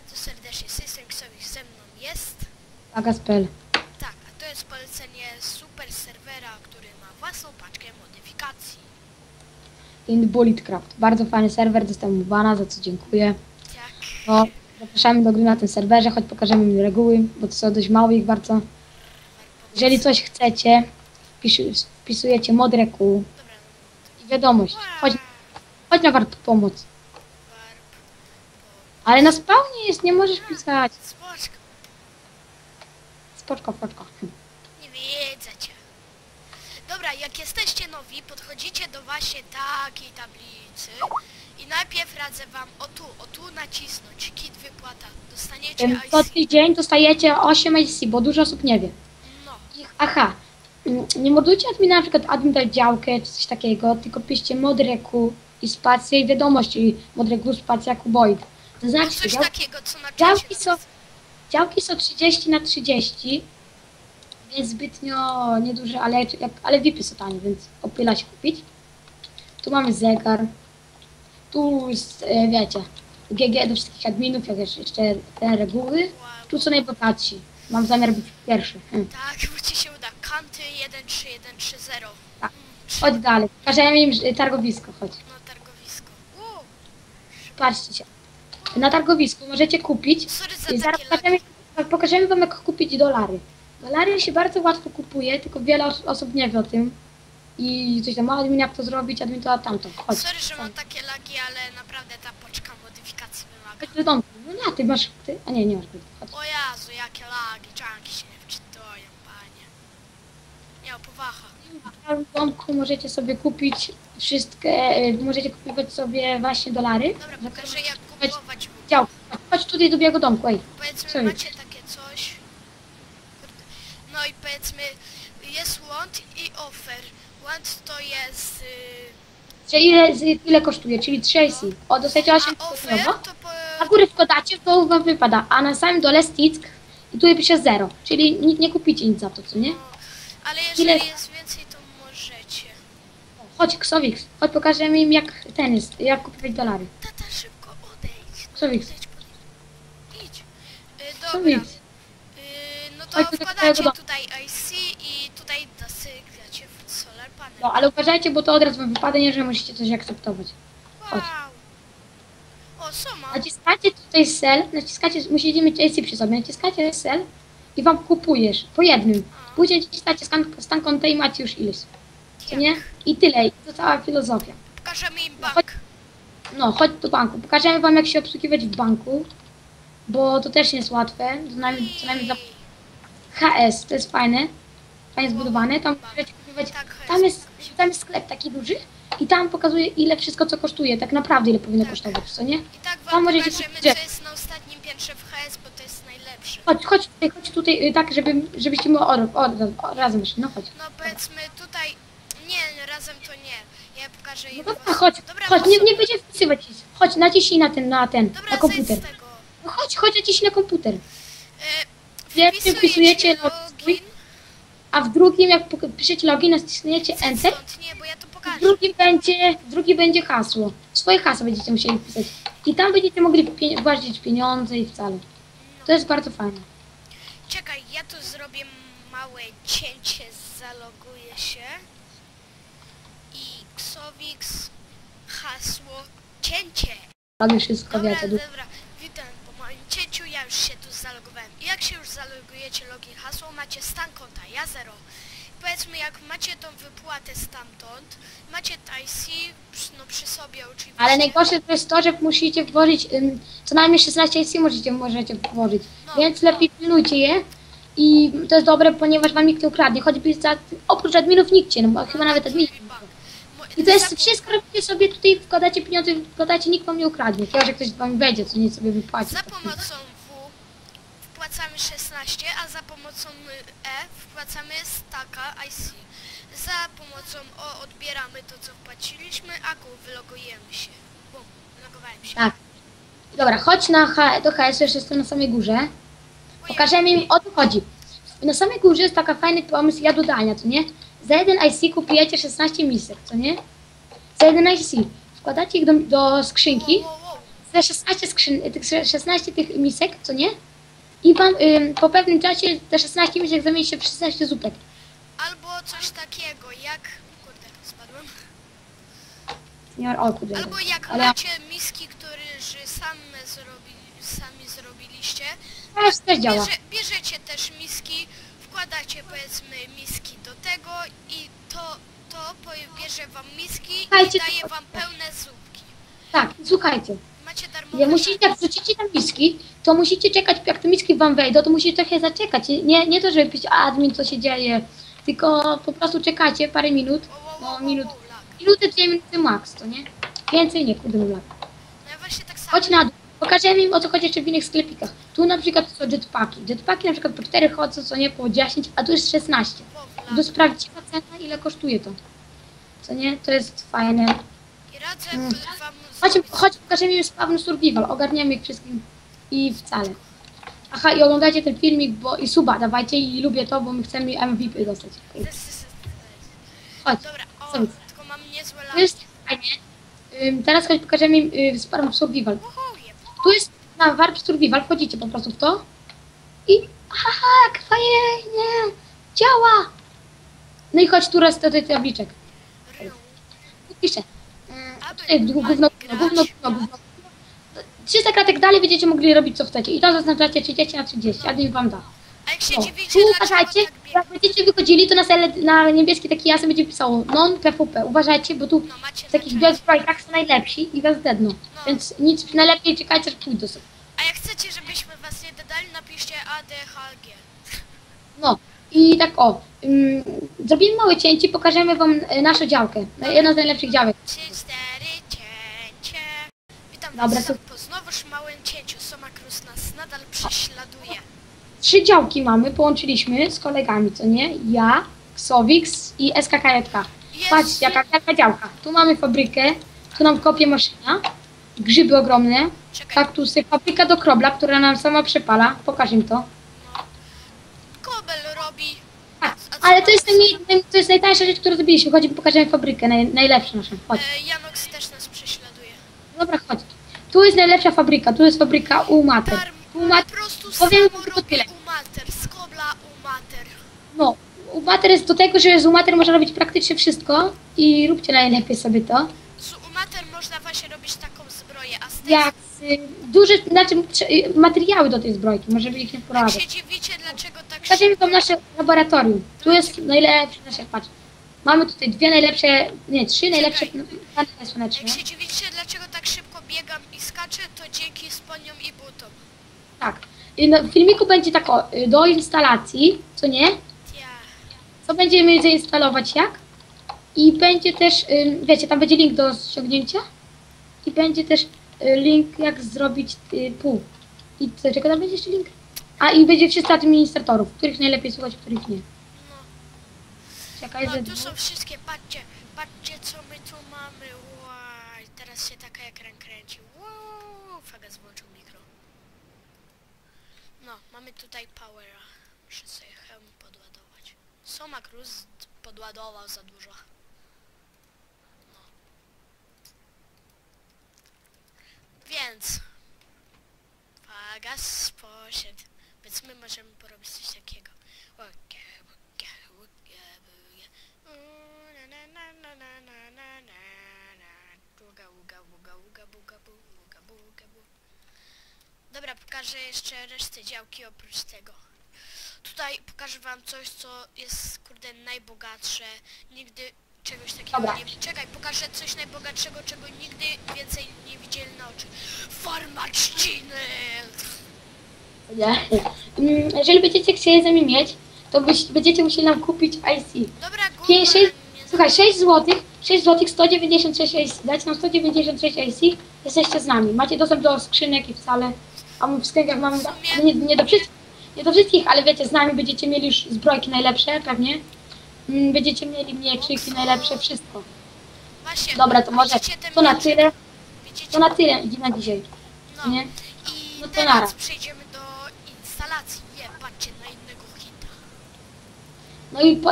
Bardzo serdecznie z tej strony Ksowik ze mną jest. Agaspel. Tak, a to jest polecenie super serwera, który ma własną paczkę modyfikacji. In Bulletcraft. Bardzo fajny serwer, dostałem mu bana, za co dziękuję. Tak. No, zapraszamy do gry na tym serwerze, choć pokażemy im reguły, bo to są dość mało ich bardzo. Jeżeli coś chcecie, wpisujecie mod no, i wiadomość. Chodź, chodź na warto pomoc. Ale na spawnie jest, nie możesz pisać. Spoczko, Spoczko, spoczko. nie widzę cię. Dobra, jak jesteście nowi, podchodzicie do właśnie takiej tablicy i najpierw radzę wam o tu, o tu nacisnąć, kit wypłata. Dostaniecie Ym, Co IC. tydzień dostajecie 8 IC, bo dużo osób nie wie. No, aha, mm, nie mordujcie admina, na przykład admin dać działkę czy coś takiego, tylko piszcie mod reku i spację i wiadomość i mod reku, spacja, kuboid. To no znaczy, coś dział, takiego, co na działki są, działki są 30 na 30, więc zbytnio nieduże, ale, jak, ale VIPy są tanie, więc opyla się kupić. Tu mamy zegar, tu jest, wiecie, GG do wszystkich adminów, jak jeszcze te reguły. Wow. Tu są najbogatsi. Mam zamiar być pierwszy. Hmm. Tak, bo ci się uda. Kanty 13130. Tak. Mm, trzy- Chodź dalej. Pokażemy im targowisko, chodź. Na targowisko. Uuu, Patrzcie się. Na targowisku możecie kupić. sorry I za zaraz takie pokażemy, pokażemy wam jak kupić dolary. Dolary się bardzo łatwo kupuje, tylko wiele os- osób nie wie o tym. I coś tam, admin jak to zrobić, admin to a tamto. Chodź. Sorry, że mam takie lagi, ale naprawdę ta poczka modyfikacji wymaga. Chodź do domu. No nie, ty masz, ty, a nie, nie masz. Chodź. O Jezu, jakie lagi, czanki się nie wczytują, panie. Nie, o powacha. W domku możecie sobie kupić wszystkie, e, możecie kupować sobie właśnie dolary. Dobra, pokażę jak kupować. Dział, chodź, chodź tutaj do białego domku, ej. Powiedzmy, Co macie takie coś. Kurde. No i powiedzmy, jest want i offer. Want to jest... Yy, Czyli ile, z- ile kosztuje, czyli 30. O, dostajecie 8 a offer to po... Na górę wkładacie, dołu wam wypada, a na samym dole stick i tu pisze 0. Czyli nie, nie kupicie nic za to, co nie? No, ale jeżeli Ile- jest więcej, to możecie. Chodź, Ksowix, chodź pokażemy im jak ten jest, jak kupować dolary. No, odejdź, podejdź. Idź. Yy, dobra. Ksowix, Yy, no to Chodź wkładacie tutaj IC i tutaj dosygracie w solar panel. no ale uważajcie, bo to od razu wam wypada, nie, że musicie coś akceptować. Wow. O, soma. Naciskacie tutaj sell, naciskacie, musicie mieć AC przy sobie, naciskacie sell i wam kupujesz po jednym. Później naciskacie stan, stan konta i macie już ileś, co nie? I tyle, i to cała filozofia. Pokażemy im Chodź. bank. No, chodź do banku. Pokażemy wam jak się obsługiwać w banku, bo to też nie jest łatwe. Co najmniej, co najmniej dla HS, to jest fajne, fajnie zbudowane. Tam możecie kupować, Tak, tam jest, tam jest sklep taki duży i tam pokazuje ile wszystko co kosztuje, tak naprawdę ile powinno Tak. kosztować, co nie? I tak Tam wam możecie pokażemy, kupić- co jest na ostatnim piętrze w HS, bo to jest najlepsze. Chodź, chodź tutaj, chodź tutaj, y, tak żeby, żebyście my o, o, o, razem wyszli, no chodź. No powiedzmy to nie. Ja pokażę No dobra, was- chodź, Dobra, chodź, nie, nie będzie wpisywać nic. Chodź, naciśnij na ten, na ten, Dobra, na komputer. No chodź, chodź, naciśnij na komputer. E, Pierwszy wpisujecie login. A w drugim, jak piszecie login, naciśniecie enter, stąd, nie, bo ja to pokażę. drugim będzie, drugi będzie hasło. Swoje hasło będziecie musieli wpisać. I tam będziecie mogli pie- właścić pieniądze i wcale. To jest bardzo fajne. Czekaj, ja tu zrobię małe cięcie, zaloguję się. Xowix, hasło, cięcie. Wszystko, Dobra, dobra, witam po moim cięciu, ja już się tu zalogowałem. I jak się już zalogujecie login, hasło, macie stan konta, ja zero. Powiedzmy, jak macie tą wypłatę stamtąd, macie IC, przy- no przy sobie oczywiście. Ale najgorsze to jest to, że musicie włożyć, ym, co najmniej 16 IC możecie, możecie włożyć. No. Więc lepiej pilnujcie je. I to jest dobre, ponieważ wam nikt nie ukradnie. Choćby za, oprócz adminów nikt cię, no bo chyba nawet admin. I to jest wszystko robicie sobie tutaj, wkładacie pieniądze, wkładacie, nikt wam nie ukradnie. Chyba, że ktoś wam wejdzie, co nie sobie wypłaci. Za pomocą W wpłacamy 16, a za pomocą E wpłacamy staka IC. Za pomocą O odbieramy to, co wpłaciliśmy, a Q wylogujemy się. Bum, wylogowałem się. Tak. Dobra, chodź na H, do HS, jeszcze jestem na samej górze. Pokażemy im, o co chodzi. Na samej górze jest taka fajny pomysł jadodania, co nie? Za jeden IC kupujecie 16 misek, co nie? Za jeden IC. Wkładacie ich do, do skrzynki, te 16 skrzyn, tych 16 tych misek, co nie? I wam ym, po pewnym czasie te 16 misek zamieni się w 16 zupek. Albo coś takiego, jak... Kurde, spadłem. Nie, o kurde. Albo jak Ale- macie miski, które same zrobi, sami zrobiliście, Teraz też działa. bierze, bierzecie też miski, wkładacie powiedzmy miski do tego i to, to bierze wam miski i Słuchajcie, daje to- wam pełne zupki. Tak, słuchajcie. Macie darmowe... Jak musicie, jak wrzucicie tam miski, to musicie czekać, jak te miski wam wejdą, to musicie trochę zaczekać. Nie, nie to, żeby pisać admin, co się dzieje, tylko po prostu czekacie parę minut. Wow, No, wow, minut. lag. Minutę, dwie minuty max, to nie? Więcej nie, kurde, lat. No ja właśnie tak samo. Chodź na dół. Pokażemy im o co chodzi jeszcze w innych sklepikach. Tu na przykład są jetpacki. Jetpacki na przykład po 4 chodzą, co nie, po 10, a tu jest 16. Lag. sprawdziła cena, ile kosztuje to. Co nie? To jest fajne. I radzę Mm. wam Chodź, zrobić... chodź pokażemy im spawn survival. Ogarniemy ich wszystkich i wcale. Aha, i oglądajcie ten filmik, bo i suba dawajcie i lubię to, bo my chcemy MVP dostać. Chodź. Dobra, o, jest? tylko mam niezłe To lagi. jest fajnie. Ym, teraz chodź pokażemy im y, spawn survival. Tu jest na warp survival, wchodzicie po prostu w to i jak fajnie, działa. No i chodź tu raz do tych tabliczek. Piszę. Tutaj gówno, gówno, gówno, gówno, gówno. 300 kratek dalej będziecie mogli robić co chcecie. I to zaznaczacie 30 na 30, a niech wam da. A jak się dziwicie, tu uważajcie, tak jak będziecie wychodzili, to na, sele, na niebieski taki jasny będzie pisało non PvP. Uważajcie, bo tu No w takich czacie. projekt są najlepsi i was dedną. No. Więc nic, najlepiej czekajcie, aż pójdą sobie. A jak chcecie, żebyśmy was nie dodali, napiszcie ADHG. No i tak o, zrobimy małe cięcie, pokażemy wam y, naszą działkę. Jedna z najlepszych działek. 3, 4, cięcie. Witam Dobra, was to- po znowuż małym cięciu. Soma Cruz nas nadal prześladuje. Trzy działki mamy, połączyliśmy z kolegami, co nie? Ja, Ksowix i SKKJK. Patrz, jaka wielka działka. Tu mamy fabrykę, tu nam kopie maszyna, grzyby ogromne, Czekaj, kaktusy, fabryka do krobla, która nam sama przepala. Pokaż im to. kobel robi. A, A co ale to jest, z- to jest najtańsza rzecz, którą zrobiliśmy. Chodźmy, pokażemy fabrykę, naj, najlepszą naszą. Chodź. E, Janox też nas prześladuje. Dobra, chodź. Tu jest najlepsza fabryka, tu jest fabryka u mater. Darm, U po prostu powiem samo tylko robię tyle. u mater. Z kobla u mater. no, u mater jest do tego, że z u mater można robić praktycznie wszystko i róbcie najlepiej sobie to. Z u mater można właśnie robić taką zbroję, a z tej Jak y, duże, znaczy y, materiały do tej zbrojki, może by ich nie Jak poradzać. się wam nasze laboratorium. Tu jest najlepsze nasze, patrz. Mamy tutaj dwie najlepsze, nie, trzy najlepsze panele słoneczne. Jak się dziwicie, dlaczego tak szybko biegam i skaczę, to dzięki spodniom i butom. Tak. Y, no, W filmiku będzie tak o, y, do instalacji, co nie? Co będziemy zainstalować jak? I będzie też, y, wiecie, tam będzie link do ściągnięcia. I będzie też y, link jak zrobić pół. I co, czego tam będzie jeszcze link? A i będzie 300 administratorów, których najlepiej słuchać, których nie. No, Czekaj, no że... tu są wszystkie, patrzcie, patrzcie co my tu mamy. Łaj, teraz się taka ekran kręci. Wow, Fagas włączył mikro. No, mamy tutaj powera. Muszę sobie hełm podładować. Soma Cruz podładował za dużo. No. Więc Fagas poszedł. Więc my możemy porobić coś takiego. Dobra, pokażę jeszcze resztę działki oprócz tego. Tutaj pokażę wam coś, co jest kurde najbogatsze. Nigdy czegoś takiego Dobra. nie... Czekaj, pokażę coś najbogatszego, czego nigdy więcej nie widzieli na oczy. Farma trzciny! Nie. Mm, Jeżeli będziecie chcieli z nami mieć, to byś, będziecie musieli nam kupić IC. Dobra, Google, Pięć, sześć, nie słuchaj, 6 zł, 6 zł, 196 IC. Dajcie nam 196 IC, jesteście z nami. Macie dostęp do skrzynek i wcale. A my w skrzynкach mamy nie, nie, do wszystkich, nie do wszystkich, ale wiecie, z nami będziecie mieli już zbrojki najlepsze, pewnie. Mm, Będziecie mieli mieczyki najlepsze, wszystko. Właśnie, Dobra, to może widzicie to na tyle, Widzicie? to na tyle na dzisiaj. No. Nie? I No to teraz nara. przejdziemy do instalacji. Nie, patrzcie na innego hita. No i po,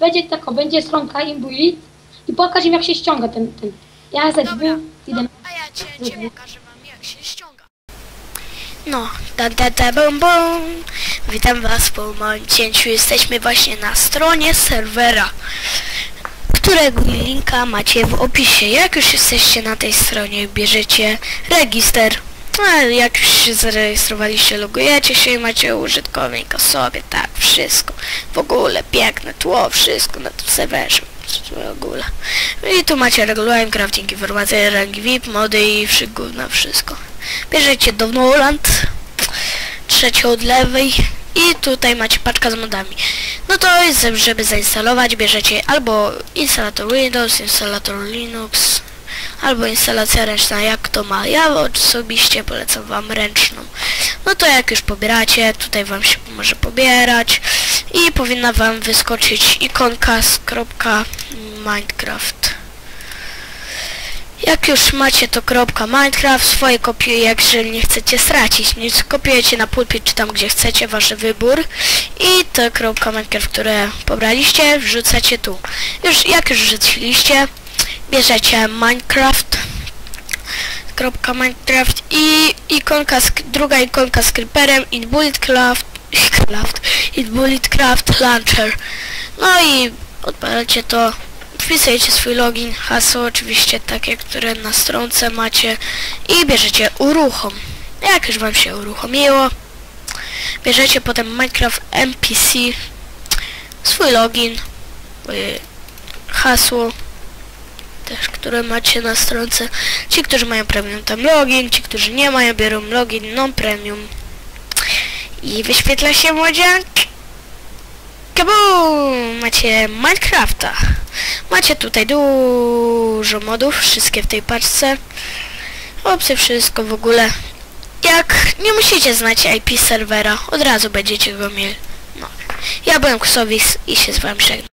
będzie tako, będzie stronka imbuili i pokaż im jak się ściąga ten, ten. Ja Dobra, idę a ja cię, cię pokażę wam jak No, da da da bum bum. Witam was po moim cięciu. Jesteśmy właśnie na stronie serwera, którego linka macie w opisie. Jak już jesteście na tej stronie, bierzecie register. No, jak już się zarejestrowaliście, logujecie się i macie użytkownika sobie, tak, wszystko. W ogóle piękne tło, wszystko na tym serwerze. W ogóle. I tu macie regulamin, crafting, informacje, rangi VIP, mody i na wszystko. Bierzecie do Noland, trzecią od lewej i tutaj macie paczka z modami. No to jest, żeby zainstalować, bierzecie albo instalator Windows, instalator Linux, albo instalacja ręczna, jak to ma. Ja osobiście polecam wam ręczną. No to jak już pobieracie, tutaj wam się może pobierać i powinna wam wyskoczyć ikonka z Minecraft. Jak już macie to kropka Minecraft, swoje kopiuje, jeżeli nie chcecie stracić nic, kopiujecie na pulpit czy tam gdzie chcecie, wasz wybór i to kropka Minecraft, które pobraliście, wrzucacie tu. Już jak już wrzuciliście, bierzecie Minecraft, Minecraft i ikonka, druga ikonka z creeperem, it bullet craft, craft, it bullet craft launcher. No i odpalacie to, wpisujecie swój login, hasło oczywiście takie, które na stronce macie i bierzecie uruchom. Jak już wam się uruchomiło, bierzecie potem Minecraft NPC, swój login, y, hasło, też, które macie na stronce. Ci, którzy mają premium, tam login, ci, którzy nie mają, biorą login non premium. I wyświetla się młodziak. Kabum! Macie Minecrafta. Macie tutaj dużo modów, wszystkie w tej paczce. Opcje, wszystko w ogóle. Jak nie musicie znać IP serwera, od razu będziecie go mieli. No. Ja byłem Ksowis i się z wami żegnam.